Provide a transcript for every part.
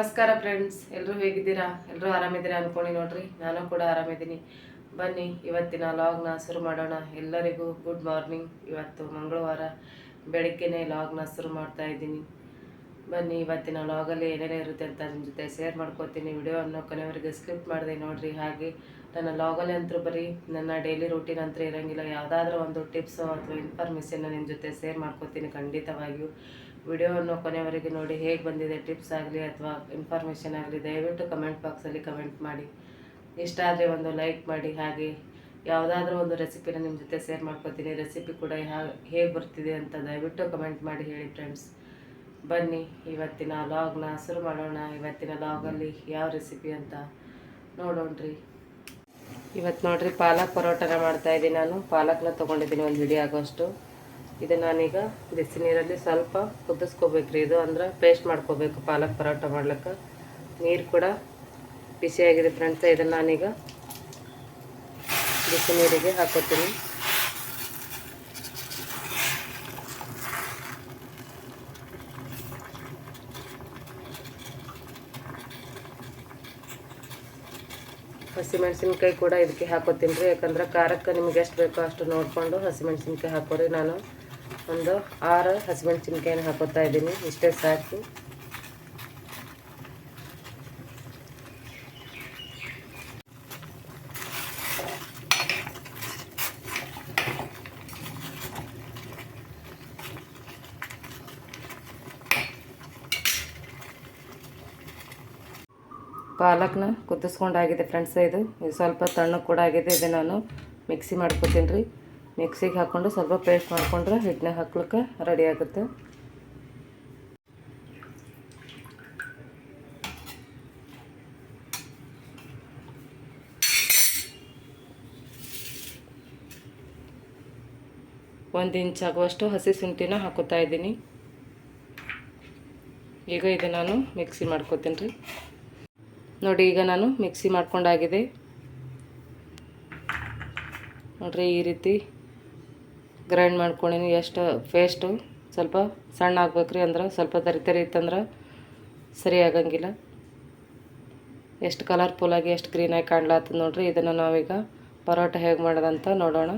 ನಮಸ್ಕಾರ ಫ್ರೆಂಡ್ಸ್ ಎಲ್ಲರೂ ಹೇಗಿದ್ದೀರಾ? ಎಲ್ಲರೂ ಆರಾಮಿದ್ದೀರಾ ಅನ್ಕೊಂಡು ನೋಡ್ರಿ. ನಾನು ಕೂಡ ಆರಾಮಿದ್ದೀನಿ. ಬನ್ನಿ, ಇವತ್ತಿನ ಲಾಗ್ನ ಶುರು ಮಾಡೋಣ. ಎಲ್ಲರಿಗೂ ಗುಡ್ ಮಾರ್ನಿಂಗ್ ಇವತ್ತು ಮಂಗಳವಾರ. ಬೆಳಗ್ಗೆನೆ ಲಾಗ್ನ ಶುರು ಮಾಡ್ತಾ ಇದ್ದೀನಿ. ಬನ್ನಿ, ಇವತ್ತಿನ ಲಾಗಲ್ಲಿ ಏನೇನೇ ಇರುತ್ತೆ ಅಂತ ನಿಮ್ಮ ಜೊತೆ ಶೇರ್ ಮಾಡ್ಕೋತೀನಿ. ವಿಡಿಯೋವನ್ನು ಕೊನೆವರೆಗೆ ಸ್ಕಿಪ್ ಮಾಡಿದೆ ನೋಡ್ರಿ. ಹಾಗೆ ನನ್ನ ಲಾಗಲ್ಲಿ ಅಂತೂ ಬರೀ ನನ್ನ ಡೈಲಿ ರೂಟೀನ್ ಅಂತ ಇರೋಂಗಿಲ್ಲ. ಯಾವುದಾದ್ರೂ ಒಂದು ಟಿಪ್ಸು ಅಥವಾ ಇನ್ಫಾರ್ಮೇಷನ್ನ ನಿಮ್ಮ ಜೊತೆ ಶೇರ್ ಮಾಡ್ಕೋತೀನಿ ಖಂಡಿತವಾಗಿಯೂ. ವಿಡಿಯೋವನ್ನು ಕೊನೆಯವರೆಗೆ ನೋಡಿ, ಹೇಗೆ ಬಂದಿದೆ ಟಿಪ್ಸ್ ಆಗಲಿ ಅಥವಾ ಇನ್ಫಾರ್ಮೇಷನ್ ಆಗಲಿ, ದಯವಿಟ್ಟು ಕಮೆಂಟ್ ಬಾಕ್ಸಲ್ಲಿ ಕಮೆಂಟ್ ಮಾಡಿ. ಇಷ್ಟ ಆದರೆ ಒಂದು ಲೈಕ್ ಮಾಡಿ, ಹಾಗೆ ಯಾವುದಾದ್ರೂ ಒಂದು ರೆಸಿಪಿನ ನಿಮ್ಮ ಜೊತೆ ಶೇರ್ ಮಾಡ್ಕೋತೀನಿ. ರೆಸಿಪಿ ಕೂಡ ಹೇಗೆ ಬರ್ತಿದೆ ಅಂತ ದಯವಿಟ್ಟು ಕಮೆಂಟ್ ಮಾಡಿ ಹೇಳಿ ಫ್ರೆಂಡ್ಸ್ ಬನ್ನಿ, ಇವತ್ತಿನ ಲಾಗ್ನ ಶುರು ಮಾಡೋಣ. ಇವತ್ತಿನ ಲಾಗಲ್ಲಿ ಯಾವ ರೆಸಿಪಿ ಅಂತ ನೋಡೋಣ್ರಿ ಇವತ್ತು ನೋಡ್ರಿ, ಪಾಲಕ್ ಪರೋಟನ ಮಾಡ್ತಾಯಿದ್ದೀನಿ ನಾನು. ಪಾಲಕ್ನ ತೊಗೊಂಡಿದ್ದೀನಿ, ಒಂದು ಹಿಡಿ ಆಗೋಷ್ಟು ಇದು ನಾನೀಗ ಬಿಸಿ ನೀರಲ್ಲಿ ಸ್ವಲ್ಪ ಕುದಿಸ್ಕೋಬೇಕ್ರಿ. ಇದು ಅಂದ್ರೆ ಪೇಸ್ಟ್ ಮಾಡ್ಕೋಬೇಕು, ಪಾಲಕ್ ಪರೋಟ ಮಾಡ್ಲಿಕ್ಕೆ. ನೀರು ಕೂಡ ಬಿಸಿಯಾಗಿದೆ ಫ್ರೆಂಡ್ಸ್ ಇದನ್ನು ನಾನೀಗ ಬಿಸಿ ನೀರಿಗೆ ಹಾಕೋತೀನಿ. ಹಸಿಮೆಣ್ಸಿನ್ಕಾಯಿ ಕೂಡ ಇದಕ್ಕೆ ಹಾಕೋತೀನಿ ರೀ. ಯಾಕಂದ್ರೆ ಖಾರಕ್ಕೆ ನಿಮ್ಗೆ ಎಷ್ಟು ಬೇಕೋ ಅಷ್ಟು ನೋಡಿಕೊಂಡು ಹಸಿಮೆಣ್ಸಿನ್ಕಾಯಿ ಹಾಕೋರಿ ನಾನು. ಒಂದು ಆರು ಹಸಿಮೆಣ್ಸಿನ್ಕಾಯಿನ ಹಾಕೋತಾ ಇದ್ದೀನಿ. ಇಷ್ಟೇ ಸಾಕು. ಪಾಲಕ್ನ ಕುದಿಸ್ಕೊಂಡಾಗಿದೆ ಫ್ರೆಂಡ್ಸ್ ಇದು. ಇದು ಸ್ವಲ್ಪ ತಣ್ಣಗೆ ಕೂಡ ಆಗಿದೆ. ಇದು ನಾನು ಮಿಕ್ಸಿ ಮಾಡ್ಕೊತೀನಿ ರೀ. ಮಿಕ್ಸಿಗೆ ಹಾಕ್ಕೊಂಡು ಸ್ವಲ್ಪ ಪೇಸ್ಟ್ ಮಾಡಿಕೊಂಡ್ರೆ ಹಿಟ್ಟನ್ನ ಹಾಕ್ಲಿಕ್ಕೆ ರೆಡಿ ಆಗುತ್ತೆ. ಒಂದು ಇಂಚ್ ಆಗುವಷ್ಟು ಹಸಿ ಶುಂಠಿನ ಹಾಕೋತಾ ಇದ್ದೀನಿ. ಈಗ ಇದು ನಾನು ಮಿಕ್ಸಿ ಮಾಡ್ಕೋತೀನಿ ರೀ. ನೋಡಿ, ಈಗ ನಾನು ಮಿಕ್ಸಿ ಮಾಡ್ಕೊಂಡಾಗಿದೆ. ನೋಡಿರಿ, ಈ ರೀತಿ ಗ್ರೈಂಡ್ ಮಾಡ್ಕೊಂಡಿನಿ. ಎಷ್ಟು ಫೇಸ್ಟು ಸ್ವಲ್ಪ ಸಣ್ಣ ಆಗ್ಬೇಕು ರೀ ಅಂದ್ರೆ, ಸ್ವಲ್ಪ ತರಿ ತರಿ ಇತ್ತಂದ್ರೆ ಸರಿ ಆಗಂಗಿಲ್ಲ. ಎಷ್ಟು ಕಲರ್ಫುಲ್ಲಾಗಿ ಎಷ್ಟು ಗ್ರೀನಾಗಿ ಕಾಣ್ಲಾತ್ತದ ನೋಡ್ರಿ. ಇದನ್ನು ನಾವೀಗ ಪರೋಟ ಹೇಗೆ ಮಾಡೋದಂತ ನೋಡೋಣ.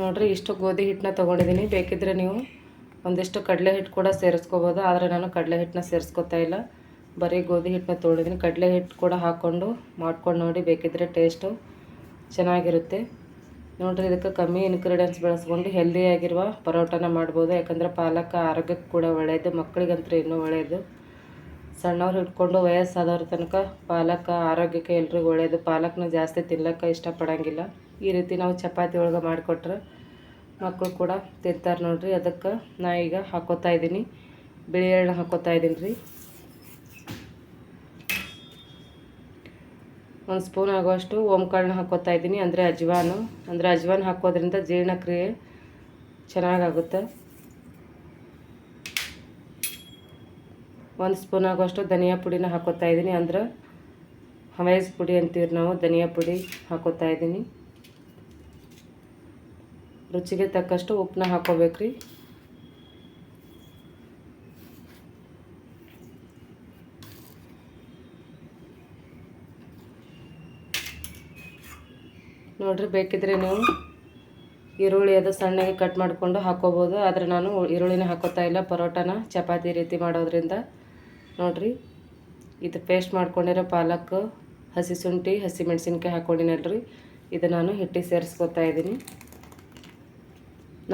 ನೋಡಿರಿ, ಇಷ್ಟು ಗೋಧಿ ಹಿಟ್ಟನ್ನ ತೊಗೊಂಡಿದ್ದೀನಿ ಬೇಕಿದ್ರೆ ನೀವು ಒಂದಿಷ್ಟು ಕಡಲೆ ಹಿಟ್ಟು ಕೂಡ ಸೇರಿಸ್ಕೋಬೋದು. ಆದರೆ ನಾನು ಕಡಲೆ ಹಿಟ್ಟನ್ನ ಸೇರಿಸ್ಕೊತಾ ಇಲ್ಲ. ಬರೀ ಗೋಧಿ ಹಿಟ್ಟನ್ನ ತೊಗೊಂಡಿದ್ದೀನಿ ಕಡಲೆ ಹಿಟ್ಟು ಕೂಡ ಹಾಕ್ಕೊಂಡು ಮಾಡ್ಕೊಂಡು ನೋಡಿ, ಬೇಕಿದ್ರೆ ಟೇಸ್ಟು ಚೆನ್ನಾಗಿರುತ್ತೆ. ನೋಡ್ರಿ, ಇದಕ್ಕೆ ಕಮ್ಮಿ ಇನ್ಗ್ರೀಡಿಯೆಂಟ್ಸ್ ಹೆಲ್ದಿ ಹೆಲ್ದಿಯಾಗಿರುವ ಪರೋಟನ ಮಾಡ್ಬೋದು. ಯಾಕಂದರೆ ಪಾಲಕ ಆರೋಗ್ಯಕ್ಕೆ ಕೂಡ ಒಳ್ಳೆಯದು ಮಕ್ಕಳಿಗಂತೂ ಇನ್ನೂ ಒಳ್ಳೆಯದು ಸಣ್ಣವ್ರು ಹಿಡ್ಕೊಂಡು ವಯಸ್ಸಾದವ್ರ ತನಕ ಪಾಲಕ ಆರೋಗ್ಯಕ್ಕೆ ಎಲ್ರಿಗೂ ಒಳ್ಳೆಯದು ಪಾಲಕ್ನ ಜಾಸ್ತಿ ತಿನ್ಲಕ್ಕೆ ಇಷ್ಟಪಡೋಂಗಿಲ್ಲ. ಈ ರೀತಿ ನಾವು ಚಪಾತಿ ಒಳಗೆ ಮಾಡಿಕೊಟ್ರೆ ಮಕ್ಕಳು ಕೂಡ ತಿಂತಾರೆ ನೋಡ್ರಿ. ಅದಕ್ಕೆ ನಾ ಈಗ ಹಾಕೋತಾ ಇದ್ದೀನಿ. ಬಿಳಿ ಎಳ್ಳು ಹಾಕೋತಾ ಇದ್ದೀನಿ ರೀ. ಒಂದು ಸ್ಪೂನ್ ಆಗುವಷ್ಟು ಓಂಕಾಳನ್ನ ಹಾಕೋತಾ ಇದ್ದೀನಿ. ಅಂದರೆ ಅಜ್ವಾನು. ಅಂದರೆ ಅಜ್ವಾನ್ ಹಾಕೋದ್ರಿಂದ ಜೀರ್ಣಕ್ರಿಯೆ ಚೆನ್ನಾಗಾಗುತ್ತೆ. ಒಂದು ಸ್ಪೂನ್ ಆಗುವಷ್ಟು ಧನಿಯಾ ಪುಡಿನ ಹಾಕೋತಾ ಇದ್ದೀನಿ. ಅಂದ್ರೆ ಹವೈಸ್ ಪುಡಿ ಅಂತೀವಿ ನಾವು, ಧನಿಯಾ ಪುಡಿ ಹಾಕೋತಾ ಇದ್ದೀನಿ. ರುಚಿಗೆ ತಕ್ಕಷ್ಟು ಉಪ್ಪನ್ನ ಹಾಕೋಬೇಕ್ರಿ. ನೋಡ್ರಿ, ಬೇಕಿದ್ರೆ ನೀವು ಈರುಳ್ಳಿ ಅದು ಸಣ್ಣಗೆ ಕಟ್ ಮಾಡಿಕೊಂಡು ಹಾಕೋಬೋದು. ಆದರೆ ನಾನು ಈರುಳ್ಳಿನ ಹಾಕೋತಾ ಇಲ್ಲ. ಪರೋಟನ ಚಪಾತಿ ರೀತಿ ಮಾಡೋದ್ರಿಂದ. ನೋಡ್ರಿ, ಇದು ಪೇಸ್ಟ್ ಮಾಡ್ಕೊಂಡಿರೋ ಪಾಲಕ್, ಹಸಿ ಶುಂಠಿ, ಹಸಿ ಮೆಣಸಿನ್ಕಾಯಿ ಹಾಕ್ಕೊಂಡಿನಲ್ರಿ ಇದು ನಾನು ಹಿಟ್ಟಿಗೆ ಸೇರಿಸ್ಕೊತಾ ಇದ್ದೀನಿ.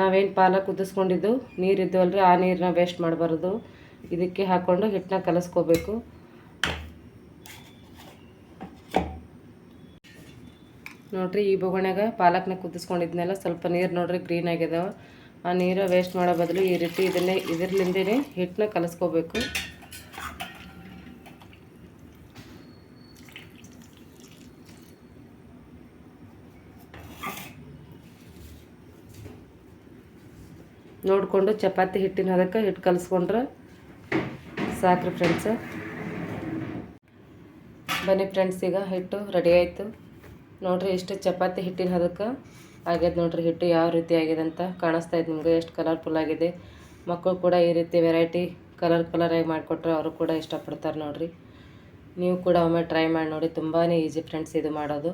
ನಾವೇನು ಪಾಲಕ್ ಕುದಿಸ್ಕೊಂಡಿದ್ದು ನೀರಿದ್ದು ಅಲ್ರಿ. ಆ ನೀರನ್ನ ವೇಸ್ಟ್ ಮಾಡಬಾರ್ದು. ಇದಕ್ಕೆ ಹಾಕ್ಕೊಂಡು ಹಿಟ್ಟನ್ನ ಕಲಸ್ಕೋಬೇಕು. ನೋಡ್ರಿ, ಈ ಬೊಗಣೆಗೆ ಪಾಲಕ್ನ ಕುದಿಸ್ಕೊಂಡಿದ್ನೆಲ್ಲ, ಸ್ವಲ್ಪ ನೀರು ನೋಡ್ರಿ ಗ್ರೀನ್ ಆಗಿದಾವೆ ಆ ನೀರು ವೇಸ್ಟ್ ಮಾಡೋ ಬದಲು ಈ ರೀತಿ ಇದನ್ನೇ ಇದರ್ಲಿಂದೇ ಹಿಟ್ಟನ್ನ ಕಲಸ್ಕೋಬೇಕು. ನೋಡಿಕೊಂಡು ಚಪಾತಿ ಹಿಟ್ಟಿನ ಅದಕ್ಕೆ ಹಿಟ್ಟು ಕಲಿಸ್ಕೊಂಡ್ರೆ ಸಾಕ್ರಿ ಫ್ರೆಂಡ್ಸ ಬನ್ನಿ ಫ್ರೆಂಡ್ಸ್ ಈಗ ಹಿಟ್ಟು ರೆಡಿ ಆಯಿತು. ನೋಡ್ರಿ ಇಷ್ಟು ಚಪಾತಿ ಹಿಟ್ಟಿನ ಹದಕ್ಕೆ ಆಗ್ಯದ ನೋಡಿರಿ, ಹಿಟ್ಟು ಯಾವ ರೀತಿ ಆಗಿದೆ ಅಂತ ಕಾಣಿಸ್ತಾ ಇದೆ ನಿಮ್ಗೆ, ಎಷ್ಟು ಕಲರ್ಫುಲ್ ಆಗಿದೆ. ಮಕ್ಕಳು ಕೂಡ ಈ ರೀತಿ ವೆರೈಟಿ ಕಲರ್ ಕಲರಾಗಿ ಮಾಡಿಕೊಟ್ರೆ ಅವರು ಕೂಡ ಇಷ್ಟಪಡ್ತಾರೆ ನೋಡಿರಿ. ನೀವು ಕೂಡ ಒಮ್ಮೆ ಟ್ರೈ ಮಾಡಿ ನೋಡಿ ತುಂಬಾ ಈಸಿ ಫ್ರೆಂಡ್ಸ್ ಇದು ಮಾಡೋದು.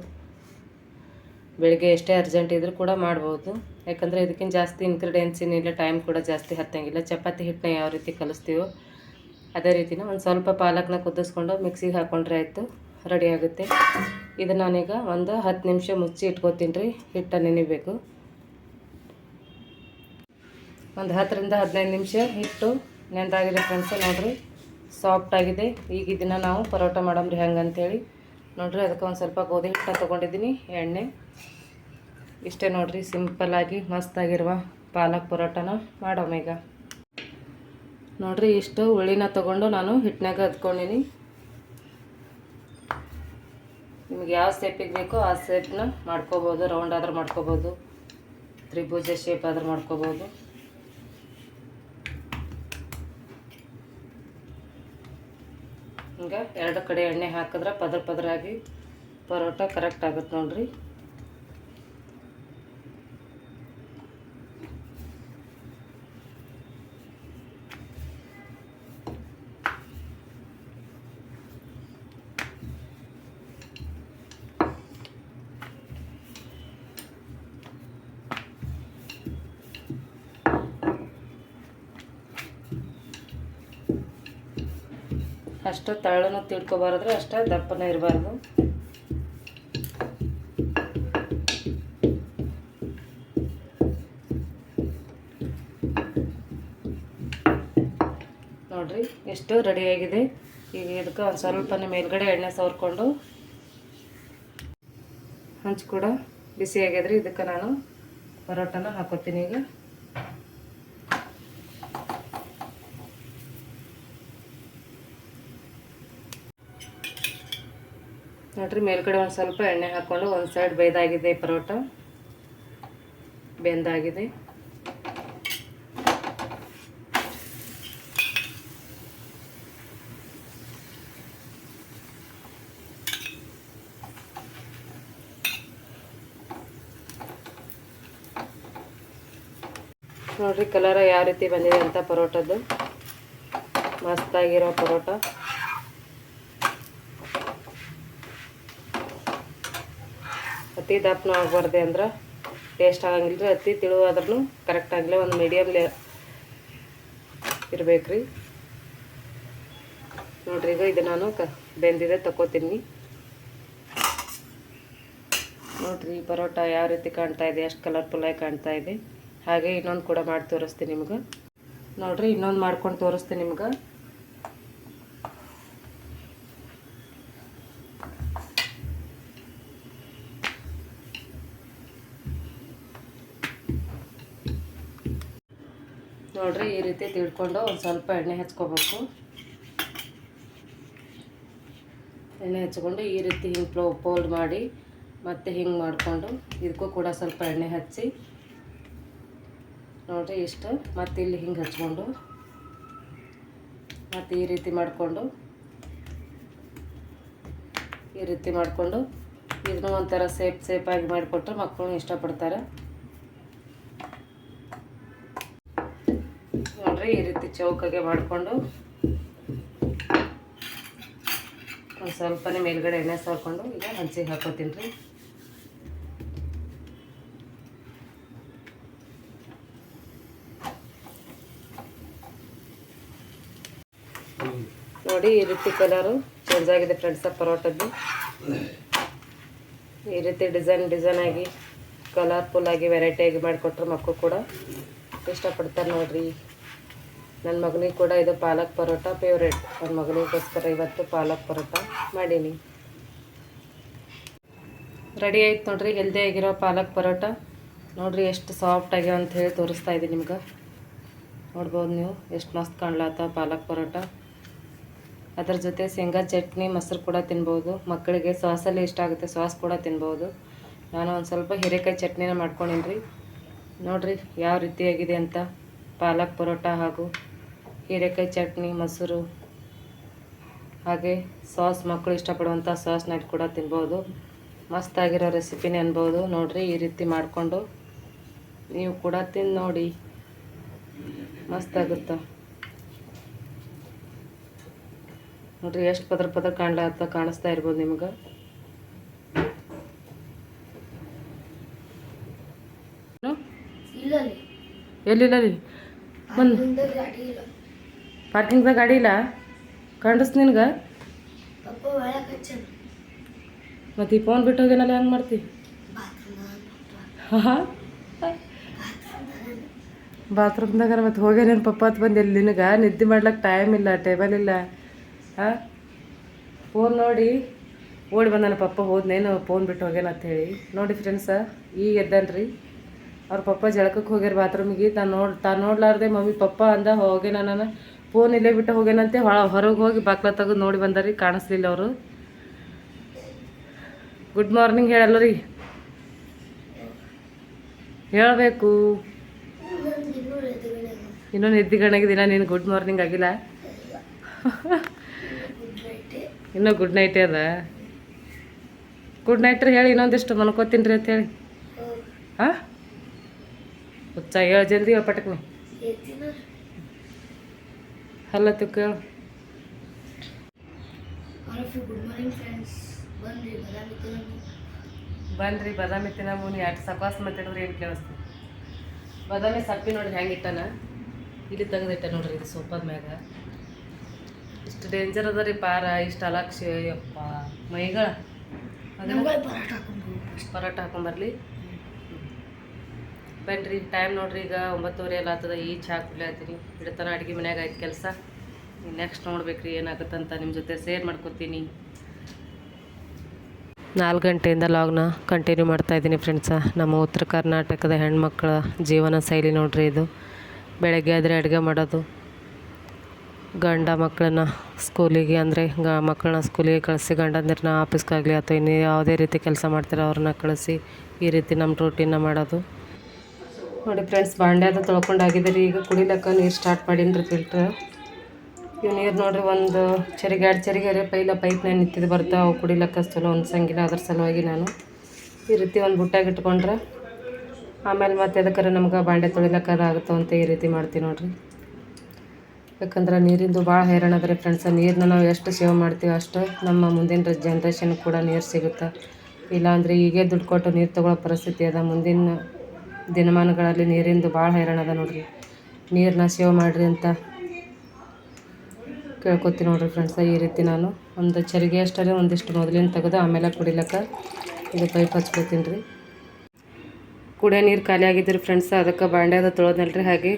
ಬೆಳಿಗ್ಗೆ ಎಷ್ಟೇ ಅರ್ಜೆಂಟ್ ಇದ್ರೂ ಕೂಡ ಮಾಡ್ಬೋದು. ಯಾಕಂದರೆ ಇದಕ್ಕಿಂತ ಜಾಸ್ತಿ ಇನ್ಗ್ರೀಡಿಯೆಂಟ್ಸ್ ಏನಿಲ್ಲ ಟೈಮ್ ಕೂಡ ಜಾಸ್ತಿ ಹತ್ತಂಗಿಲ್ಲ. ಚಪಾತಿ ಹಿಟ್ಟನ್ನ ಯಾವ ರೀತಿ ಕಲಿಸ್ತೀವೋ, ಅದೇ ರೀತಿನ ಒಂದು ಸ್ವಲ್ಪ ಪಾಲಕ್ನ ಕುದಿಸ್ಕೊಂಡು ಮಿಕ್ಸಿಗೆ ಹಾಕ್ಕೊಂಡ್ರೆ ಆಯಿತು. ರೆಡಿ ಆಗುತ್ತೆ. ಇದು ನಾನೀಗ ಒಂದು ಹತ್ತು ನಿಮಿಷ ಮುಚ್ಚಿ ಇಟ್ಕೋತೀನಿ ರೀ. ಹಿಟ್ಟ ನೆನಿಬೇಕು. ಒಂದು ಹತ್ತರಿಂದ ಹದಿನೈದು ನಿಮಿಷ ಹಿಟ್ಟು ನೆಂದಾಗಿದೆ ಫ್ರೆಂಡ್ಸ್ ನೋಡಿರಿ. ಸಾಫ್ಟ್ ಆಗಿದೆ. ಈಗ ಇದನ್ನು ನಾವು ಪರೋಟ ಮಾಡಮ್ರಿ ಹೆಂಗೆ ಅಂತೇಳಿ ನೋಡಿರಿ, ಅದಕ್ಕೆ ಒಂದು ಸ್ವಲ್ಪ ಗೋಧಿ ಹಿಟ್ಟನ್ನ ತೊಗೊಂಡಿದ್ದೀನಿ, ಎಣ್ಣೆ. ಇಷ್ಟೇ ನೋಡಿರಿ ಸಿಂಪಲ್ಲಾಗಿ ಮಸ್ತಾಗಿರುವ ಪಾಲಕ್ ಪರೋಟನ ಮಾಡೋಮ ಈಗ. ನೋಡಿರಿ, ಇಷ್ಟು ಹುಳಿನ ತೊಗೊಂಡು ನಾನು ಹಿಟ್ಟಿನಾಗ ಅದ್ಕೊಂಡಿನಿ ನಿಮ್ಗೆ ಯಾವ ಸೇಪಿಗೆ ಬೇಕೋ ಆ ಶೇಪ್ನ ಮಾಡ್ಕೋಬೋದು ರೌಂಡ್ ಆದ್ರೆ ಮಾಡ್ಕೋಬೋದು, ತ್ರಿಭುಜ ಶೇಪ್ ಆದರೂ ಮಾಡ್ಕೋಬೋದು. ಹಿಂಗೆ ಎರಡು ಕಡೆ ಎಣ್ಣೆ ಹಾಕಿದ್ರೆ ಪದ್ರ ಪದರಾಗಿ ಪರೋಟ ಕರೆಕ್ಟ್ ಆಗುತ್ತೆ ನೋಡ್ರಿ. ಅಷ್ಟು ತಳ್ಳನು ತಿಳ್ಕೊಬಾರ್ದ್ರೆ, ಅಷ್ಟು ದಪ್ಪನ ಇರಬಾರ್ದು. ನೋಡ್ರಿ, ಎಷ್ಟು ರೆಡಿಯಾಗಿದೆ ಈಗ ಇದಕ್ಕೆ ಒಂದು ಸ್ವಲ್ಪನೇ ಮೇಲ್ಗಡೆ ಎಣ್ಣೆ ಸವರ್ಕೊಂಡು ಹಂಚು ಕೂಡ ಬಿಸಿ ಆಗ್ಯದ್ರಿ, ಇದಕ್ಕೆ ನಾನು ಪರೋಟನ ಹಾಕೋತೀನಿ ಈಗ. ನೋಡ್ರಿ, ಮೇಲ್ಗಡೆ ಒಂದು ಸ್ವಲ್ಪ ಎಣ್ಣೆ ಹಾಕ್ಕೊಂಡು ಒಂದು ಸೈಡ್ ಬೇಯ್ದಾಗಿದೆ ಪರೋಟ. ಬೆಂದಾಗಿದೆ. ನೋಡ್ರಿ ಕಲರ ಯಾವ ರೀತಿ ಬಂದಿದೆ ಅಂತ ಪರೋಟದ್ದು. ಮಸ್ತಾಗಿರೋ ಪರೋಟ. ಅತಿ ದಪ್ಪನ ಆಗಬಾರ್ದೆ ಅಂದ್ರೆ ಟೇಸ್ಟ್ ಆಗಂಗಿಲ್ಲ ರೀ ಅತಿ ತಿಳುವಾದ್ರೂ ಕರೆಕ್ಟ್ ಆಗಲಿ ಒಂದು ಮೀಡಿಯಮ್ ಲೇ ಇರಬೇಕು ರೀ ನೋಡ್ರಿ, ಈಗ ಇದು ನಾನು ಕ ಬೆಂದಿದೆ ತಗೋತೀನಿ ನೋಡ್ರಿ ಪರೋಟ ಯಾವ ರೀತಿ ಕಾಣ್ತಾ ಇದೆ, ಎಷ್ಟು ಕಲರ್ಫುಲ್ಲಾಗಿ ಕಾಣ್ತಾ ಇದೆ. ಹಾಗೆ ಇನ್ನೊಂದು ಕೂಡ ಮಾಡಿ ತೋರಿಸ್ತೀನಿ ನಿಮ್ಗೆ. ನೋಡ್ರಿ, ಇನ್ನೊಂದು ಮಾಡ್ಕೊಂಡು ತೋರಿಸ್ತೀನಿ ನಿಮ್ಗೆ. ನೋಡ್ರಿ ಈ ರೀತಿ ತಿಳ್ಕೊಂಡು ಒಂದು ಸ್ವಲ್ಪ ಎಣ್ಣೆ ಹಚ್ಕೋಬೇಕು. ಎಣ್ಣೆ ಹಚ್ಕೊಂಡು ಈ ರೀತಿ ಹಿಂಗೆ ಫ್ಲೋ ಫೋಲ್ಡ್ ಮಾಡಿ ಮತ್ತೆ ಹಿಂಗೆ ಮಾಡಿಕೊಂಡು ಇದಕ್ಕೂ ಕೂಡ ಸ್ವಲ್ಪ ಎಣ್ಣೆ ಹಚ್ಚಿ. ನೋಡ್ರಿ ಇಷ್ಟು ಮತ್ತೆ ಇಲ್ಲಿ ಹಿಂಗೆ ಹಚ್ಕೊಂಡು ಮತ್ತು ಈ ರೀತಿ ಮಾಡಿಕೊಂಡು ಈ ರೀತಿ ಮಾಡಿಕೊಂಡು ಇದನ್ನು ಒಂಥರ ಸೇಫ್ ಸೇಫಾಗಿ ಮಾಡಿಕೊಟ್ರೆ ಮಕ್ಕಳು ಇಷ್ಟಪಡ್ತಾರೆ. ಈ ರೀತಿ ಚೌಕಾಗೆ ಮಾಡಿಕೊಂಡು ಒಂದು ಸ್ವಲ್ಪನೇ ಮೇಲ್ಗಡೆ ಎಣ್ಣೆ ಸಾಕೊಂಡು ಈಗ ಹಂಚಿಗೆ ಹಾಕೋತೀನಿ ರೀ. ನೋಡಿ ಈ ರೀತಿ ಕಲರು ಚೇಂಜ್ ಆಗಿದೆ ಫ್ರೆಂಡ್ಸ ಪರೋಟದ್ದು. ಈ ರೀತಿ ಡಿಸೈನ್ ಡಿಸೈನ್ ಆಗಿ ಕಲರ್ಫುಲ್ ಆಗಿ ವೆರೈಟಿಯಾಗಿ ಮಾಡಿಕೊಟ್ರೆ ಮಕ್ಕಳು ಕೂಡ ಇಷ್ಟಪಡ್ತಾರೆ ನೋಡ್ರಿ. ನನ್ನ ಮಗನಿಗೆ ಕೂಡ ಇದು ಪಾಲಕ್ ಪರೋಟ ಫೇವ್ರೇಟ್ ನನ್ನ ಮಗನಿಗೋಸ್ಕರ ಇವತ್ತು ಪಾಲಕ್ ಪರೋಟ ಮಾಡೀನಿ. ರೆಡಿ ಆಯ್ತು ನೋಡ್ರಿ ಹೆಲ್ದಿ ಆಗಿರೋ ಪಾಲಕ್ ಪರೋಟ. ನೋಡ್ರಿ ಎಷ್ಟು ಸಾಫ್ಟ್ ಆಗ್ಯಾವ ಅಂತ ಹೇಳಿ ತೋರಿಸ್ತಾ ಇದ್ದೀನಿ ನಿಮ್ಗೆ. ನೋಡ್ಬೋದು ನೀವು, ಎಷ್ಟು ಮಸ್ತ್ ಕಾಣ್ಲಾತ ಪಾಲಕ್ ಪರೋಟ. ಅದ್ರ ಜೊತೆ ಶೇಂಗಾ ಚಟ್ನಿ, ಮೊಸರು ಕೂಡ ತಿನ್ಬೋದು. ಮಕ್ಕಳಿಗೆ ಸಾಸಲ್ಲಿ ಇಷ್ಟ ಆಗುತ್ತೆ, ಸಾಸ್ ಕೂಡ ತಿನ್ಬೋದು. ನಾನು ಒಂದು ಸ್ವಲ್ಪ ಹೀರೆಕಾಯಿ ಚಟ್ನಿನ ಮಾಡ್ಕೊಂಡಿನಿ ರೀ ನೋಡಿರಿ, ಯಾವ ರೀತಿಯಾಗಿದೆ ಅಂತ. ಪಾಲಕ್ ಪರೋಟ ಹಾಗೂ ಹೀರೆಕಾಯಿ ಚಟ್ನಿ ಮೊಸರು ಹಾಗೆ ಸಾಸ್ ಮಕ್ಕಳು ಇಷ್ಟಪಡುವಂಥ ಸಾಸ್ನ ಕೂಡ ತಿನ್ಬೋದು. ಮಸ್ತಾಗಿರೋ ರೆಸಿಪಿನೇ ಅನ್ಬೋದು. ನೋಡಿರಿ ಈ ರೀತಿ ಮಾಡಿಕೊಂಡು ನೀವು ಕೂಡ ತಿಂದು ನೋಡಿ. ಮಸ್ತಾಗುತ್ತೆ? ನೋಡಿರಿ ಎಷ್ಟು ಪದ್ರ ಪದ್ರ ಕಾಣ್ಲಾತ್ತ ಕಾಣಿಸ್ತಾ ಇರ್ಬೋದು ನಿಮ್ಗೆ. ಎಲ್ಲಿಲ್ಲ ರೀ ಬಂದು. ಪಾರ್ಕಿಂಗ್ದಾಗ ಗಾಡಿ ಇಲ್ಲ? ಕಂಡಸ್ ನಿನ್ಗೆ? ಮತ್ತೆ ಮತ್ತು ಈ ಫೋನ್ ಬಿಟ್ಟು ಹೋಗ್ಯಾನಲ್ಲ ಹೆಂಗೆ ಮಾಡ್ತಿ? ಹಾಂ ಬಾತ್ರೂಮ್ದಾಗ ಮತ್ತೆ ಹೋಗ್ಯಾನೇನು ಪಪ್ಪ ಅಂತ ಬಂದು ಎಲ್ಲಿ ನಿನಗೆ? ನಿದ್ದೆ ಮಾಡ್ಲಿಕ್ಕೆ ಟೈಮ್ ಇಲ್ಲ ಟೇಬಲ್ ಇಲ್ಲ. ಹಾಂ? ಫೋನ್ ನೋಡಿ. ಓಡಿ ಬಂದಾನ ಪಪ್ಪ ಹೋದ್ನೇನು ಫೋನ್ ಬಿಟ್ಟು ಹೋಗ್ಯಾನ ಅಂತ ಹೇಳಿ. ನೋಡಿ ಫ್ರೆಂಡ್ಸ ಈಗ ಎದ್ದನ್ರಿ? ಅವ್ರ ಪಪ್ಪ ಜಳಕಕ್ಕೆ ಹೋಗ್ಯಾರ ಬಾತ್ರೂಮಿಗೆ. ತಾನು ನೋಡಿ ತಾನು ನೋಡ್ಲಾರ್ದೆ ಮಮ್ಮಿ ಪಪ್ಪ ಅಂದ ಹೋಗ್ಯಾನ ನಾನು. ಫೋನ್ ಇಲ್ಲೇ ಬಿಟ್ಟು ಹೋಗ್ಯಾನಂತೆ ಹೊರಗೆ ಹೋಗಿ ಬಾಕ್ಲ ತೆಗೆದು ನೋಡಿ ಬಂದಾರಿ ಕಾಣಿಸ್ಲಿಲ್ಲ ಅವರು. ಗುಡ್ ಮಾರ್ನಿಂಗ್ ಹೇಳಲ್ಲರಿ ಹೇಳಬೇಕು. ಇನ್ನೂ ನಿದ್ದೆ ನಿದ್ದಿಗಣಗಿದಿನ ನೀನು ಗುಡ್ ಮಾರ್ನಿಂಗ್ ಆಗಿಲ್ಲ. ಇನ್ನೂ ಗುಡ್ ನೈಟ್ ಅದ. ಗುಡ್ ನೈಟ್ ರೀ ಹೇಳಿ, ಇನ್ನೊಂದಿಷ್ಟು ಮನ್ಕೋತೀನಿ ರೀ ಅಂತ ಹೇಳಿ ಹಾಂ? ಹುಚ್ಚ, ಹೇಳಿ ಜಲ್ದಿ ಪಟಕ್ನಿ. ಹೇಳು ಗುಡ್ ಮಾರ್ನಿಂಗ್ ಫ್ರೆಂಡ್ಸ್ ಬನ್ರಿ ಬದಾಮಿ ತಿನ್ನೋಣ ಬನ್ರಿ ಬಾದಾಮಿ ತಿನ್ನಮು ನೀ ಎರಡು ಸಪಾಸ್ ಮಾತಾಡಿದ್ರೆ ಏನು ಕೇಳಿಸ್ತು ಬದಾಮಿ ಸಪ್ಪಿ ನೋಡ್ರಿ ಹೆಂಗೆ ಇಟ್ಟನ? ಇಲ್ಲಿ ತೆಗೆದಿಟ್ಟ ನೋಡ್ರಿ ಇದು ಸೋಫಾದ ಮ್ಯಾಗ. ಇಷ್ಟು ಡೇಂಜರ್ ಅದ ರೀ ಪಾರ ಇಷ್ಟು ಅಲಕ್ಷ ಯಪ್ಪ ಮೈಗಳ. ಪರೋಟ ಹಾಕೊಂಬರ್ಲಿ ಬನ್ರಿ ಟೈಮ್ ನೋಡ್ರಿ, ಈಗ ಒಂಬತ್ತುವರೆ ಎಲ್ಲ ಆಗ್ತದ ಈ ಚಹಾ ಕುಡ್ಲಾತೀನಿ ಇಡತನ ಅಡುಗೆ ಮನ್ಯಾಗ ಆಯ್ತು ಕೆಲಸ. ನೆಕ್ಸ್ಟ್ ನೋಡ್ಬೇಕ್ರಿ ಏನಾಗುತ್ತಂತ ನಿಮ್ಮ ಜೊತೆ ಶೇರ್ ಮಾಡ್ಕೊತೀನಿ. ನಾಲ್ಕು ಗಂಟೆಯಿಂದ ಲಾಗ್ನ ಕಂಟಿನ್ಯೂ ಮಾಡ್ತಾ ಇದ್ದೀನಿ ಫ್ರೆಂಡ್ಸ ನಮ್ಮ ಉತ್ತರ ಕರ್ನಾಟಕದ ಹೆಣ್ಮಕ್ಳ ಜೀವನ ಶೈಲಿ ನೋಡ್ರಿ ಇದು. ಬೆಳಗ್ಗೆ ಆದರೆ ಅಡುಗೆ ಮಾಡೋದು. ಗಂಡ ಮಕ್ಕಳನ್ನ ಸ್ಕೂಲಿಗೆ ಅಂದರೆ ಗ ಮಕ್ಕಳನ್ನ ಸ್ಕೂಲಿಗೆ ಕಳಿಸಿ ಗಂಡಂದಿರನ್ನ ಆಫೀಸ್ಗಾಗಲಿ ಅಥವಾ ಇನ್ನು ಯಾವುದೇ ರೀತಿ ಕೆಲಸ ಮಾಡ್ತಾರೆ ಅವ್ರನ್ನ ಕಳಿಸಿ ಈ ರೀತಿ ನಮ್ಮ ರೂಟೀನ್ನ ಮಾಡೋದು. ನೋಡಿ ಫ್ರೆಂಡ್ಸ್, ಬಾಂಡೆ ಅದು ತೊಳ್ಕೊಂಡಾಗಿದೆ ರೀ ಈಗ ಕುಡಿಲಕ್ಕ ನೀರು ಸ್ಟಾರ್ಟ್ ಮಾಡೀನಿ ರೀ ಫಿಲ್ಟ್ರ್ ಇವು ನೀರು ನೋಡಿರಿ, ಒಂದು ಚರಿಗೆ, ಎರಡು ಚರಿಗೆ ಪೈಲ ಪೈಪ್ನಾಗ ನಿಂತಿದ್ದು ಬರ್ತಾವೆ. ಅವು ಕುಡಿಲಕ್ಕ ಚಲೋ ಅನ್ಸಂಗಿಲ್ಲ ಅದ್ರ ಸಲುವಾಗಿ ನಾನು ಈ ರೀತಿ ಒಂದು ಬುಟ್ಟಾಗಿ ಇಟ್ಕೊಂಡ್ರೆ ಆಮೇಲೆ ಮತ್ತೆ ಅದಕ್ಕಾರ ನಮ್ಗೆ ಬಾಂಡೆ ತೊಳಿಲಕ್ಕ ಅದಾಗುತ್ತೋ ಅಂತ ಈ ರೀತಿ ಮಾಡ್ತೀವಿ ನೋಡಿರಿ. ಯಾಕಂದ್ರೆ ನೀರಿಂದು ಭಾಳ ಹೈರಾಣ ಅದ ರೀ ಫ್ರೆಂಡ್ಸ. ನೀರನ್ನ ನಾವು ಎಷ್ಟು ಸೇವ್ ಮಾಡ್ತೀವಿ ಅಷ್ಟು ನಮ್ಮ ಮುಂದಿನ ಜನ್ರೇಷನ್ ಕೂಡ ನೀರು ಸಿಗುತ್ತೆ. ಇಲ್ಲಾಂದರೆ ಈಗೇ ದುಡ್ಡು ಕೊಟ್ಟು ನೀರು ತೊಗೊಳ್ಳೋ ಪರಿಸ್ಥಿತಿ ಅದ. ಮುಂದಿನ ದಿನಮಾನಗಳಲ್ಲಿ ನೀರಿಂದು ಭಾಳ ಹೈರಾಣ ಅದ ನೋಡ್ರಿ. ನೀರನ್ನ ಸೇವ್ ಮಾಡಿರಿ ಅಂತ ಕೇಳ್ಕೊತೀನಿ ನೋಡ್ರಿ ಫ್ರೆಂಡ್ಸ ಈ ರೀತಿ ನಾನು ಒಂದು ಚರಿಗೆ ಅಷ್ಟೇ ಒಂದಿಷ್ಟು ಮೊದಲಿನ ತೆಗೆದು ಆಮೇಲೆ ಕುಡಿಲಕ್ಕ ಇದು ಪೈಪ್ ಹಚ್ಕೊತೀನಿ ರೀ. ಕುಡಿಯೋ ನೀರು ಖಾಲಿ ಆಗಿದ್ರಿ ಫ್ರೆಂಡ್ಸ ಅದಕ್ಕೆ ಬಾಂಡ್ಯಾದ ತೊಳೆದಲ್ರಿ. ಹಾಗೆ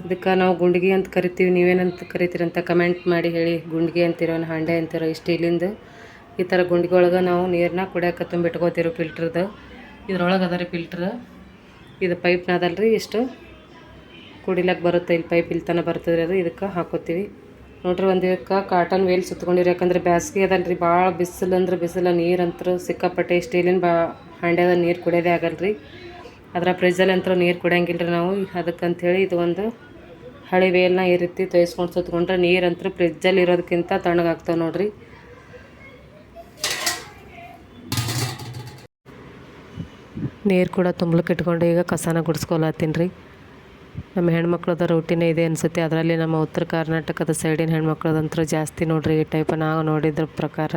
ಇದಕ್ಕೆ ನಾವು ಗುಂಡಿಗೆ ಅಂತ ಕರಿತೀವಿ ನೀವೇನಂತ ಕರಿತೀರಿ ಅಂತ ಕಮೆಂಟ್ ಮಾಡಿ ಹೇಳಿ, ಗುಂಡಿಗೆ ಅಂತೀರೋ ಹಾಂಡೆ ಅಂತೀರೋ ಇಲ್ಲಿಂದ ಈ ಥರ ಗುಂಡಿಗೆ ಒಳಗೆ ನಾವು ನೀರನ್ನ ಕುಡಿಯೋಕೆ ತುಂಬಿಟ್ಕೋತೀವಿ ಫಿಲ್ಟ್ರದ್ದು ಇದ್ರೊಳಗೆ ಅದ ರೀ ಫಿಲ್ಟ್ರ್ ಇದು ಪೈಪ್ನ ರೀ ಇಷ್ಟು. ಕುಡಿಲಕ್ಕೆ ಬರುತ್ತೆ, ಇಲ್ಲಿ ಪೈಪ್ ಇಲ್ಲಿ ತನಕ ಬರ್ತದೆ ಅದು. ಇದಕ್ಕೆ ಹಾಕೋತೀವಿ. ನೋಡ್ರಿ, ಒಂದು ಇದಕ್ಕೆ ಕಾಟನ್ ವೇಲ್ ಸುತ್ಕೊಂಡಿರಿ. ಯಾಕಂದ್ರೆ ಬ್ಯಾಸ್ಗೆ ರೀ ಭಾಳ ಬಿಸಿಲು ಅಂದ್ರೆ ಬಿಸಿಲು ನೀರಂತರೂ ಸಿಕ್ಕಾಪಟ್ಟೆ ಸ್ಟೀಲಿನ ಬಾ ಹಂಡ್ಯಾದ ನೀರು ಕುಡಿಯೋದೇ ಆಗಲ್ಲ ರೀ ಅದರ ಫ್ರಿಜ್ಜಲ್ಲಿ ಅಂತರೂ ನೀರು ಕುಡಿಯಂಗಿಲ್ಲ ರೀ ನಾವು. ಅದಕ್ಕಂಥೇಳಿ ಇದು ಒಂದು ಹಳೆ ವೇಲ್ನ ಈ ರೀತಿ ತೊಯ್ಸ್ಕೊಂಡು ಸುತ್ಕೊಂಡ್ರೆ ನೀರಂತೂ ಫ್ರಿಜ್ಜಲ್ಲಿ ಇರೋದಕ್ಕಿಂತ ತಣ್ಣಗಾಗ್ತವೆ ನೋಡ್ರಿ. ನೀರು ಕೂಡ ತುಂಬಲಿಕ್ಕೆ ಇಟ್ಕೊಂಡು ಈಗ ಕಸನ ಗುಡಿಸ್ಕೊಳತ್ತೀನಿ ರೀ. ನಮ್ಮ ಹೆಣ್ಮಕ್ಳದ ರೂಟಿನೇ ಇದೆ ಅನಿಸುತ್ತೆ. ಅದರಲ್ಲಿ ನಮ್ಮ ಉತ್ತರ ಕರ್ನಾಟಕದ ಸೈಡಿನ ಹೆಣ್ಮಕ್ಳದಂತೂ ಜಾಸ್ತಿ ನೋಡ್ರಿ ಈ ಟೈಪ್ ನಾವು ನೋಡಿದ್ರ ಪ್ರಕಾರ.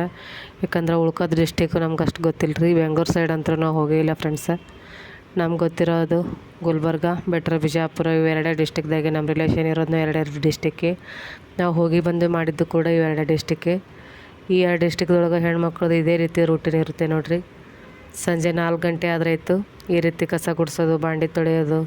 ಯಾಕಂದ್ರೆ ಉಳ್ಕೋ ಡಿಸ್ಟಿಕ್ಕು ನಮ್ಗೆ ಅಷ್ಟು ಗೊತ್ತಿಲ್ಲ ರೀ ಬೆಂಗ್ಳೂರು ಸೈಡ್ ಅಂತೂ ನಾವು ಹೋಗೇ ಇಲ್ಲ ಫ್ರೆಂಡ್ಸ ನಮ್ಗೆ ಗೊತ್ತಿರೋದು ಗುಲ್ಬರ್ಗ, ಬೆಟ್ರ, ಬಿಜಾಪುರ ಇವೆರಡೇ ಡಿಸ್ಟಿಕ್ದಾಗೆ ನಮ್ಮ ರಿಲೇಷನ್ ಇರೋದನ್ನ ಎರಡೆರಡು ಡಿಸ್ಟಿಕ್ಕೆ ನಾವು ಹೋಗಿ ಬಂದು ಮಾಡಿದ್ದು ಕೂಡ ಇವೆರಡೇ ಡಿಸ್ಟಿಕ್ಕೆ ಈ ಎರಡು ಡಿಸ್ಟಿಕ್ದೊಳಗೆ ಹೆಣ್ಮಕ್ಳದ್ದು ಇದೇ ರೀತಿ ರೂಟೀನ್ ಇರುತ್ತೆ ನೋಡ್ರಿ. ಸಂಜೆ ನಾಲ್ಕು ಗಂಟೆ ಆದರೆ ಇತ್ತು ಈ ರೀತಿ ಕಸ ಗುಡಿಸೋದು, ಬಾಂಡಿ ತೊಳೆಯೋದು,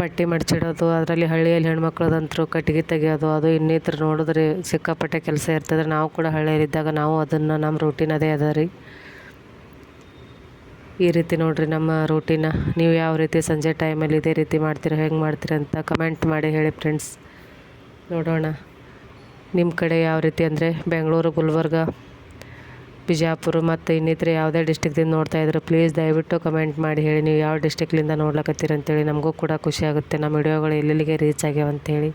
ಬಟ್ಟೆ ಮಡ್ಚಿಡೋದು, ಅದರಲ್ಲಿ ಹಳ್ಳಿಯಲ್ಲಿ ಹೆಣ್ಮಕ್ಳದಂತರೂ ಕಟ್ಟಿಗೆ ತೆಗೆಯೋದು, ಅದು ಇನ್ನಿತರ ನೋಡಿದ್ರೆ ಸಿಕ್ಕಾಪಟ್ಟೆ ಕೆಲಸ ಇರ್ತದೆ. ನಾವು ಕೂಡ ಹಳ್ಳಿಯಲ್ಲಿದ್ದಾಗ ನಾವು ಅದನ್ನು ನಮ್ಮ ರೂಟೀನ್ ಅದೇ ಅದ ರೀ. ಈ ರೀತಿ ನೋಡಿರಿ ನಮ್ಮ ರೂಟೀನ ನೀವು ಯಾವ ರೀತಿ ಸಂಜೆ ಟೈಮಲ್ಲಿ ಇದೇ ರೀತಿ ಮಾಡ್ತೀರ, ಹೆಂಗೆ ಮಾಡ್ತೀರ ಅಂತ ಕಮೆಂಟ್ ಮಾಡಿ ಹೇಳಿ ಫ್ರೆಂಡ್ಸ್ ನೋಡೋಣ. ನಿಮ್ಮ ಕಡೆ ಯಾವ ರೀತಿ ಅಂದರೆ, ಬೆಂಗಳೂರು, ಗುಲ್ಬರ್ಗ? ಬಿಜಾಪುರ ಮತ್ತು ಇನ್ನಿತರ ಯಾವುದೇ ಡಿಸ್ಟಿಕ್ದಿಂದ ನೋಡ್ತಾ ಇದ್ರೆ ಪ್ಲೀಸ್ ದಯವಿಟ್ಟು ಕಮೆಂಟ್ ಮಾಡಿ ಹೇಳಿ. ನೀವು ಯಾವ ಡಿಸ್ಟಿಕ್ಲಿಂದ ನೋಡ್ಲಕತ್ತೀರಿ ಅಂತೇಳಿ ನಮಗೂ ಕೂಡ ಖುಷಿ ಆಗುತ್ತೆ. ನಮ್ಮ ವಿಡಿಯೋಗಳು ಎಲ್ಲೆಲ್ಲಿಗೆ ರೀಚ್ ಆಗ್ಯಾವ ಅಂತೇಳಿ.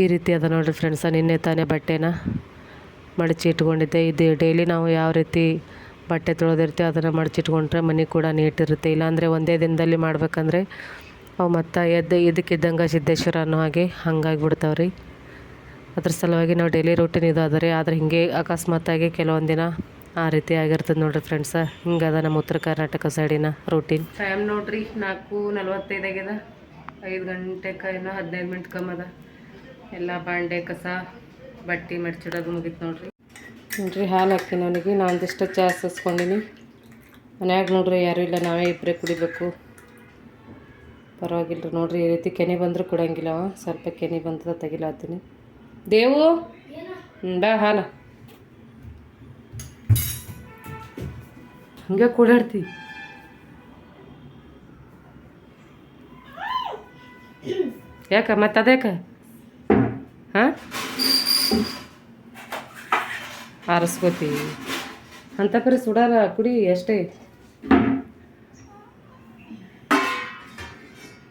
ಈ ರೀತಿ ಅದ ನೋಡಿರಿ ಫ್ರೆಂಡ್ಸ ನಿನ್ನೆ ತಾನೇ ಬಟ್ಟೆನ ಮಡಚಿ ಇಟ್ಕೊಂಡಿದ್ದೆ. ಇದು ಡೈಲಿ ನಾವು ಯಾವ ರೀತಿ ಬಟ್ಟೆ ತೊಳೆದಿರ್ತೀವಿ ಅದನ್ನು ಮಡಚಿಟ್ಕೊಂಡ್ರೆ ಮನೆ ಕೂಡ ನೀಟಿರುತ್ತೆ ಇಲ್ಲಾಂದರೆ ಒಂದೇ ದಿನದಲ್ಲಿ ಮಾಡ್ಬೇಕಂದ್ರೆ ಅವು ಮತ್ತು ಎದ್ದು ಇದಕ್ಕಿದ್ದಂಗೆ ಸಿದ್ದೇಶ್ವರ ಅನ್ನೋ ಹಾಗೆ ಹಂಗಾಗಿ ಬಿಡ್ತಾವೆ ರೀ ಅದ್ರ ಸಲುವಾಗಿ ನಾವು ಡೈಲಿ ರೂಟೀನ್ ಇದು ಅದ ರೀ ಆದ್ರೆ ಹಿಂಗೆ ಅಕಸ್ಮಾತಾಗಿ ಕೆಲವೊಂದು ದಿನ ಆ ರೀತಿ ಆಗಿರ್ತದೆ ನೋಡ್ರಿ ಫ್ರೆಂಡ್ಸ ಹಿಂಗದ ನಮ್ಮ ಉತ್ತರ ಕರ್ನಾಟಕ ಸೈಡಿನ ರೂಟೀನ್ ಟೈಮ್ ನೋಡ್ರಿ ನಾಲ್ಕು ನಲ್ವತ್ತೈದು ಆಗ್ಯದ. ಐದು ಗಂಟೆಗೆ ಇನ್ನೂ ಹದಿನೈದು ಮಿನಿಟ್ ಕಮ್ಮಿ ಅದ. ಎಲ್ಲ ಬಾಂಡೆ ಕಸ ಬಟ್ಟೆ ಮಡ್ಚಿಡೋದು ಮುಗೀತು ನೋಡ್ರಿ. ನೋಡ್ರಿ ಹಾಲು ಹಾಕ್ತೀನಿ ಅವನಿಗೆ. ನಾನು ಒಂದಿಷ್ಟು ಚಾ ಸಸ್ಕೊಂಡಿನಿ ಮನ್ಯಾಗ ನೋಡ್ರಿ ಯಾರೂ ಇಲ್ಲ ನಾವೇ ಇಬ್ಬರೇ ಕುಡಿಬೇಕು. ಪರವಾಗಿಲ್ಲ ನೋಡ್ರಿ ಈ ರೀತಿ ಕೆನೆ ಬಂದರೂ ಕುಡಂಗಿಲ್ಲ ಸ್ವಲ್ಪ ಕೆನೆ ಬಂದ್ರೆ ತೆಗಿಲಾತೀನಿ. ದೇವು? ಬಾ ಹಾಲು. ಹಂಗೆ ಕೂಡಾಡ್ತಿ. ಯಾಕ ಮತ್ತೆ ಅದ್ಯಾಕ? ಹಾಂ? ಆರಿಸ್ಕೋತಿ. ಅಂತ ಪರಿ ಸುಡಾರ ಕುಡಿ ಎಷ್ಟೇ.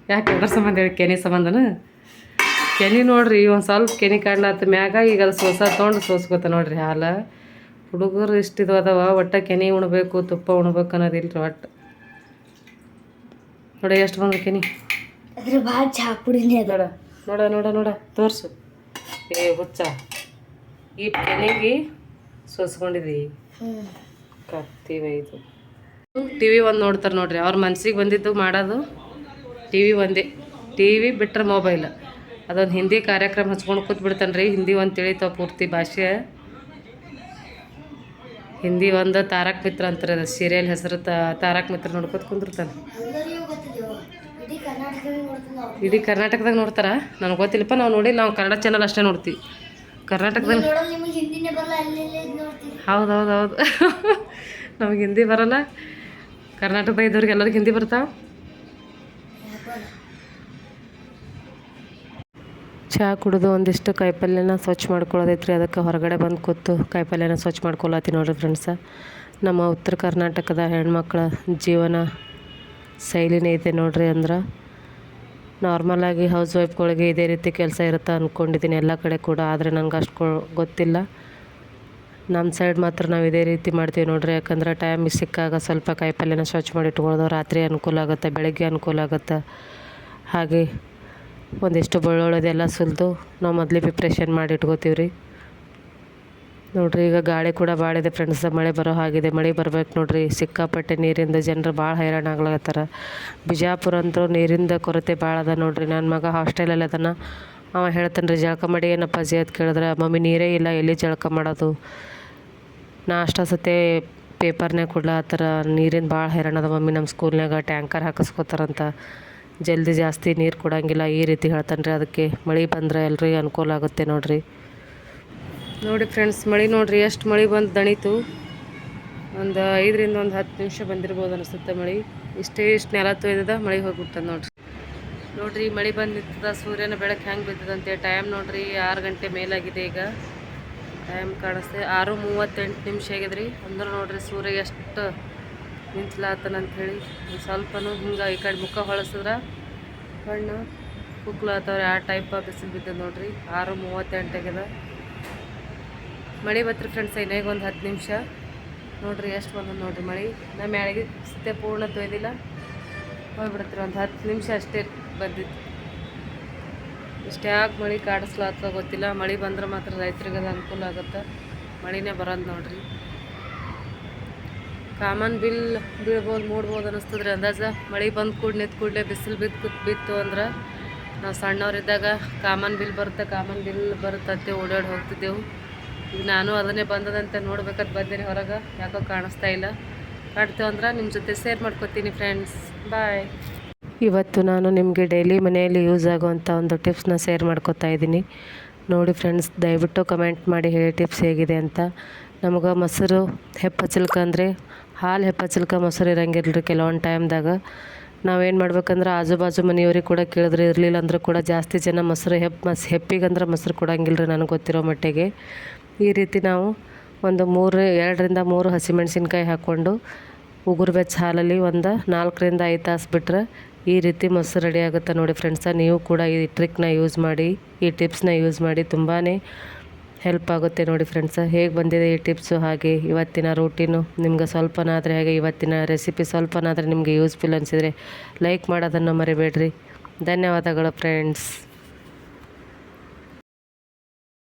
ಯಾಕೆ ಅದ್ರ ಸಂಬಂಧ ಹೇಳಿ ಕೆನೆ ಸಂಬಂಧನ? ಕೆನೆ ನೋಡ್ರಿ ಒಂದು ಸ್ವಲ್ಪ ಕೆನೆ ಕಾಡ್ಲಾತ ಮ್ಯಾಗ ಈಗ ಅದು ಸೋಸ ತೊಗೊಂಡು ಸೋಸ್ಕೊತ ನೋಡ್ರಿ ಹಾಲು. ಹುಡುಗರು ಇಷ್ಟು ಇದು ಅದಾವ ಒಟ್ಟು ಕೆನೆ ಉಣ್ಬೇಕು ತುಪ್ಪ ಉಣ್ಬೇಕು ಅನ್ನೋದಿಲ್ರಿ ರೀ ಒಟ್ಟು. ನೋಡಿ ಎಷ್ಟು ಬಂದ ಕೆನೆ. ನೋಡ ನೋಡ ನೋಡ ನೋಡ ತೋರ್ಸು. ಏ ಹುಚ್ಚ. ಈ ಕೆನೆಗೆ ಸೋಸ್ಕೊಂಡಿದ್ದಿ ಕತ್ತಿವೈದು ಕತ್ತಿ ಇದು ಟಿ ವಿ ಒಂದು ನೋಡ್ತಾರೆ ನೋಡ್ರಿ ಅವ್ರ ಮನ್ಸಿಗೆ ಬಂದಿದ್ದು ಮಾಡೋದು ಟಿ ವಿ ಒಂದೇ. ಟಿ ವಿ ಬಿಟ್ರೆ ಮೊಬೈಲ್ ಅದೊಂದು ಹಿಂದಿ ಕಾರ್ಯಕ್ರಮ ಹಚ್ಕೊಂಡು ಕೂತ್ ಬಿಡ್ತಾನೆ ರೀ ಹಿಂದಿ ಒಂದು ತಿಳಿತಾವ ಪೂರ್ತಿ ಭಾಷೆ. ಹಿಂದಿ ಒಂದು ತಾರಕ್ ಮಿತ್ರ ಅಂತಾರೆ ಅದು ಸೀರಿಯಲ್ ಹೆಸರು ತಾರಕ್ ಮಿತ್ರ ನೋಡ್ಕೊತ ಕುಂದಿರ್ತಾನೆ. ಇಡೀ ಕರ್ನಾಟಕದಲ್ಲಿ ಕರ್ನಾಟಕದಾಗ ನೋಡ್ತಾರ? ನನಗೆ ಗೊತ್ತಿಲ್ಲಪ್ಪ ನಾವು ನೋಡಿ ನಾವು ಕನ್ನಡ ಚಾನಲ್ ಅಷ್ಟೇ ನೋಡ್ತೀವಿ. ಕರ್ನಾಟಕದಾಗ ನೋಡ್ತೀನಿ ಹೌದು ಹೌದು ಹೌದು ನಮಗೆ ಹಿಂದಿ ಬರಲ್ಲ. ಕರ್ನಾಟಕದಾಗ ಇದ್ದವ್ರಿಗೆ ಎಲ್ಲರಿಗೆ ಹಿಂದಿ ಬರ್ತಾವ? ಚಹಾ ಕುಡಿದು ಒಂದಿಷ್ಟು ಕಾಯಿಪಲ್ಯನ ಸ್ವಚ್ಛ ಮಾಡ್ಕೊಳ್ಳೋದೈತ್ರಿ. ಅದಕ್ಕೆ ಹೊರಗಡೆ ಬಂದು ಕೂತು ಕಾಯಿಪಲ್ಯನ ಸ್ವಚ್ಛ ಮಾಡ್ಕೊಳತ್ತೀನಿ ನೋಡ್ರಿ ಫ್ರೆಂಡ್ಸ ನಮ್ಮ ಉತ್ತರ ಕರ್ನಾಟಕದ ಹೆಣ್ಮಕ್ಳ ಜೀವನ ಶೈಲಿನೇ ಇದೆ ನೋಡ್ರಿ ಅಂದ್ರೆ ನಾರ್ಮಲಾಗಿ ಹೌಸ್ ವೈಫ್ಗಳಿಗೆ ಇದೇ ರೀತಿ ಕೆಲಸ ಇರುತ್ತೆ ಅಂದ್ಕೊಂಡಿದ್ದೀನಿ ಎಲ್ಲ ಕಡೆ ಕೂಡ. ಆದರೆ ನನಗೆ ಅಷ್ಟು ಗೊತ್ತಿಲ್ಲ. ನಮ್ಮ ಸೈಡ್ ಮಾತ್ರ ನಾವು ಇದೇ ರೀತಿ ಮಾಡ್ತೀವಿ ನೋಡ್ರಿ. ಯಾಕಂದ್ರೆ ಟೈಮ್ ಸಿಕ್ಕಾಗ ಸ್ವಲ್ಪ ಕಾಯಿಪಲ್ಯನ ಸ್ವಚ್ಛ ಮಾಡಿ ಇಟ್ಕೊಳ್ಳೋದು ರಾತ್ರಿ ಅನುಕೂಲ ಆಗುತ್ತೆ, ಬೆಳಗ್ಗೆ ಅನುಕೂಲ ಆಗುತ್ತೆ. ಹಾಗೆ ಒಂದಿಷ್ಟು ಬೆಳ್ಳುಳ್ಳಿದೆಲ್ಲ ಸುಲಿದು ನಾವು ಮೊದಲೇ ಪ್ರಿಪ್ರೇಷನ್ ಮಾಡಿ ಇಟ್ಕೋತೀವಿ ರೀ ನೋಡಿರಿ, ಈಗ ಗಾಳಿ ಕೂಡ ಭಾಳ ಇದೆ ಫ್ರೆಂಡ್ಸ್ ಮಳೆ ಬರೋ ಹಾಗಿದೆ, ಮಳೆ ಬರ್ಬೇಕು ನೋಡಿರಿ. ಸಿಕ್ಕಾಪಟ್ಟೆ ನೀರಿಂದ ಜನರು ಭಾಳ ಹೈರಾಣ ಆಗ್ಲತ್ತಾರ ಬಿಜಾಪುರ ಅಂತೂ ನೀರಿಂದ ಕೊರತೆ ಭಾಳ ಅದ ನೋಡಿರಿ. ನನ್ನ ಮಗ ಹಾಸ್ಟೆಲಲ್ಲಿ ಅದನ್ನ, ಅವ ಹೇಳ್ತಾನೆ ರೀ ಜಳಕ ಮಾಡಿ ಏನಪ್ಪ ಅಜ್ಜಿ ಅಂತ ಕೇಳಿದ್ರೆ, ಮಮ್ಮಿ ನೀರೇ ಇಲ್ಲ, ಎಲ್ಲಿ ಜಳಕ ಮಾಡೋದು? ನಾ ಅಷ್ಟ ಸತೆ ಆ ಥರ ನೀರಿನ ಭಾಳ ಹೈರಾಣ ಅದ ಮಮ್ಮಿ ನಮ್ಮ ಸ್ಕೂಲ್ನಾಗ ಟ್ಯಾಂಕರ್ ಹಾಕಿಸ್ಕೋತಾರಂತ. ಜಲ್ದಿ ಜಾಸ್ತಿ ನೀರು ಕೊಡಂಗಿಲ್ಲ, ಈ ರೀತಿ ಹೇಳ್ತಾನೆ ರೀ ಅದಕ್ಕೆ ಮಳೆ ಬಂದ್ರೆ ಎಲ್ಲರಿ ಅನುಕೂಲ ಆಗುತ್ತೆ ನೋಡಿರಿ. ನೋಡಿ ಫ್ರೆಂಡ್ಸ್ ಮಳೆ ನೋಡಿರಿ, ಎಷ್ಟು ಮಳೆ ಬಂದು ದಣಿತು. ಒಂದು ಐದರಿಂದ ಒಂದು ಹತ್ತು ನಿಮಿಷ ಬಂದಿರ್ಬೋದು ಅನಿಸುತ್ತೆ ಮಳೆ. ಇಷ್ಟೇ ಇಷ್ಟು ನೆಲ ತೊಯ್ದದ, ಮಳೆ ಹೋಗ್ಬಿಟ್ಟದ ನೋಡ್ರಿ. ನೋಡ್ರಿ ಮಳೆ ಬಂದು ನಿಂತದ ಸೂರ್ಯನ ಬೆಳಕು ಹೆಂಗೆ ಬಿದ್ದದಂತೆ ಟೈಮ್ ನೋಡಿರಿ, ಆರು ಗಂಟೆ ಮೇಲಾಗಿದೆ ಈಗ. ಟೈಮ್ ಕಾಣಿಸ್ತೆ, ಆರು ಮೂವತ್ತೆಂಟು ನಿಮಿಷ ಆಗಿದ್ರಿ. ಅಂದ್ರೆ ನೋಡಿರಿ, ಸೂರ್ಯ ಎಷ್ಟು ನಿಂತ್ಲಾತನಂತ ಹೇಳಿ ಒಂದು ಸ್ವಲ್ಪನೂ ಹಿಂಗೆ ಈ ಕಡೆ ಮುಖ ಹೊಳಸಿದ್ರೆ ಕಣ್ಣು ಕುಕ್ಲಾತವ್ರೆ, ಆ ಟೈಪ್ ಬಿಸಿಲು ಬಿದ್ದದ ನೋಡ್ರಿ. ಆರು ಮೂವತ್ತೆಂಟು ಆಗ್ಯದ. ಮಳೆ ಬತ್ರಿ ಫ್ರೆಂಡ್ಸ್ ಇನ್ನೇಗ ಒಂದು ಹತ್ತು ನಿಮಿಷ. ನೋಡ್ರಿ ಎಷ್ಟು ಬಂದದ ನೋಡ್ರಿ ಮಳೆ. ನಮ್ಮ ಮ್ಯಾಳಿಗೆ ಸತ್ಯ ಪೂರ್ಣ ತೊಯ್ದಿಲ್ಲ. ಹೋಗ್ಬಿಡತ್ರಿ ಒಂದು ಹತ್ತು ನಿಮಿಷ ಅಷ್ಟೇ ಬಂದಿತ್ತು. ಇಷ್ಟೇ ಯಾಕೆ ಮಳೆ ಕಾಡಿಸ್ಲಾತ ಗೊತ್ತಿಲ್ಲ. ಮಳೆ ಬಂದ್ರೆ ಮಾತ್ರ ರೈತರಿಗೆ ಅದು ಅನುಕೂಲ ಆಗುತ್ತೆ. ಮಳೆನೇ ಬರೋದು ನೋಡ್ರಿ. ಕಾಮನ್ ಬಿಲ್ ಬೀಳ್ಬೋದು, ಮೂಡ್ಬೋದು ಅನ್ನಿಸ್ತದ್ರಿ ಅಂದಾಜ. ಮಳೆ ಬಂದು ಕೂಡ ನಿಂತು ಕೂಡಲೇ ಬಿಸಿಲು ಬಿದ್ದು ಬಿತ್ತು ಅಂದ್ರೆ ನಾವು ಸಣ್ಣವರಿದ್ದಾಗ ಕಾಮನ್ ಬಿಲ್ ಬರುತ್ತೆ, ಕಾಮನ್ ಬಿಲ್ ಬರುತ್ತಂತೆ ಓಡಾಡಿ ಹೋಗ್ತಿದ್ದೆವು. ಈಗ ನಾನು ಅದನ್ನೇ ಬಂದದಂತ ನೋಡ್ಬೇಕಂತ ಬಂದೇನೆ ಹೊರಗೆ. ಯಾಕೋ ಕಾಣಿಸ್ತಾ ಇಲ್ಲ. ಕಾಣ್ತೇವೆ ಅಂದ್ರೆ ನಿಮ್ಮ ಜೊತೆ ಶೇರ್ ಮಾಡ್ಕೊತೀನಿ ಫ್ರೆಂಡ್ಸ್ ಬಾಯ್ ಇವತ್ತು ನಾನು ನಿಮಗೆ ಡೈಲಿ ಮನೆಯಲ್ಲಿ ಯೂಸ್ ಆಗುವಂಥ ಒಂದು ಟಿಪ್ಸ್ನ ಶೇರ್ ಮಾಡ್ಕೊತಾ ಇದ್ದೀನಿ. ನೋಡಿ ಫ್ರೆಂಡ್ಸ್ ದಯವಿಟ್ಟು ಕಮೆಂಟ್ ಮಾಡಿ ಹೇಳಿ ಟಿಪ್ಸ್ ಹೇಗಿದೆ ಅಂತ. ನಮಗೆ ಮೊಸರು ಹೆಪ್ಪಚ್ಚಲ್ಕ ಅಂದರೆ ಹಾಲು ಹೆಪ್ಪಚ್ಚಲ್ಕ ಮೊಸರು ಇರಂಗಿಲ್ಲ ರೀ ಕೆಲವೊಂದು ಟೈಮ್ದಾಗ. ನಾವೇನು ಮಾಡ್ಬೇಕಂದ್ರೆ ಆಜು ಬಾಜು ಮನೆಯವ್ರಿಗೆ ಕೂಡ ಕೇಳಿದ್ರೆ, ಇರಲಿಲ್ಲ ಅಂದ್ರೆ ಕೂಡ ಜಾಸ್ತಿ ಜನ ಮೊಸರು ಹೆಪ್, ಮಸ್, ಹೆಪ್ಪಿಗಂದ್ರೆ ಮೊಸರು ಕೊಡಂಗಿಲ್ಲ ರೀ ನನಗೆ ಗೊತ್ತಿರೋ ಮಟ್ಟಿಗೆ. ಈ ರೀತಿ ನಾವು ಒಂದು ಮೂರು ಎರಡರಿಂದ ಮೂರು ಹಸಿಮೆಣಸಿನ್ಕಾಯಿ ಹಾಕ್ಕೊಂಡು ಉಗುರು ಬೆಚ್ಚ ಹಾಲಲ್ಲಿ ಒಂದು ನಾಲ್ಕರಿಂದ ಐದು ತಾಸು ಬಿಟ್ಟರೆ ಈ ರೀತಿ ಮೊಸರು ರೆಡಿ ಆಗುತ್ತೆ ನೋಡಿ ಫ್ರೆಂಡ್ಸ. ನೀವು ಕೂಡ ಈ ಟ್ರಿಕ್ನ ಯೂಸ್ ಮಾಡಿ, ಈ ಟಿಪ್ಸ್ನ ಯೂಸ್ ಮಾಡಿ ತುಂಬಾ ಹೆಲ್ಪ್ ಆಗುತ್ತೆ ನೋಡಿ ಫ್ರೆಂಡ್ಸ ಹೇಗೆ ಬಂದಿದೆ ಈ ಟಿಪ್ಸು ಹಾಗೆ ಇವತ್ತಿನ ರೂಟೀನು ನಿಮ್ಗೆ ಸ್ವಲ್ಪನಾದರೆ ಹಾಗೆ ಇವತ್ತಿನ ರೆಸಿಪಿ ಸ್ವಲ್ಪನಾದರೆ ನಿಮಗೆ ಯೂಸ್ಫುಲ್ ಅನಿಸಿದರೆ ಲೈಕ್ ಮಾಡೋದನ್ನು ಮರಿಬೇಡ್ರಿ. ಧನ್ಯವಾದಗಳು ಫ್ರೆಂಡ್ಸ್